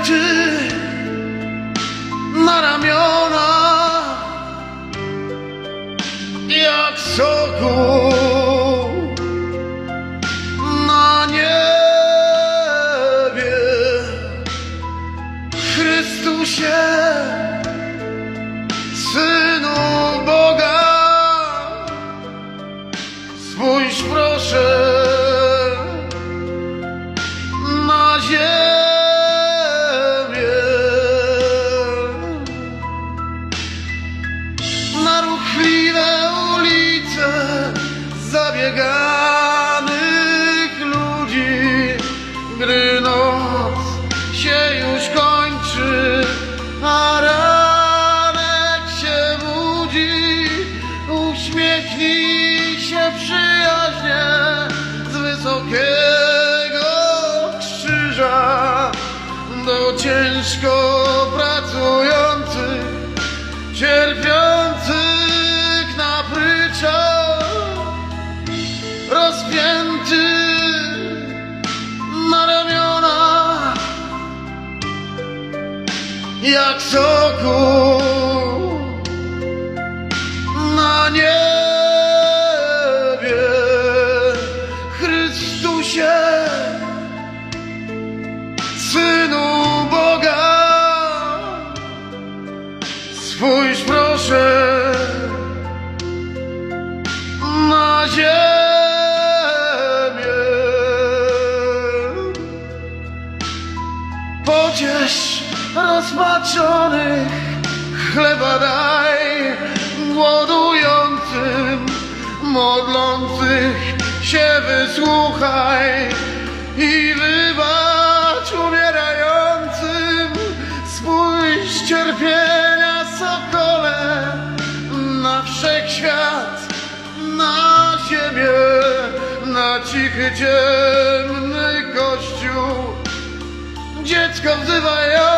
tęczy na ramiona. Jak szoku na niebie Chrystusie Syn zabieganych ludzi, gdy noc się już kończy, a ranek się budzi. Uśmiechnij się przyjaźnie z wysokiego krzyża do ciężko pracujących, cierpiących jak soku na niebie, Chrystusie. Synu Boga, spójrz proszę rozpaczonych, chleba daj głodującym, modlących się wysłuchaj i wybacz umierającym. Spójrz cierpienia sokole na wszechświat, na ziemię, na cichy, ciemny kościół. Dziecko wzywające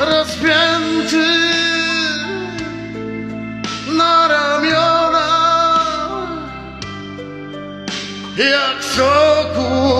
rozpięty na ramiona, jak są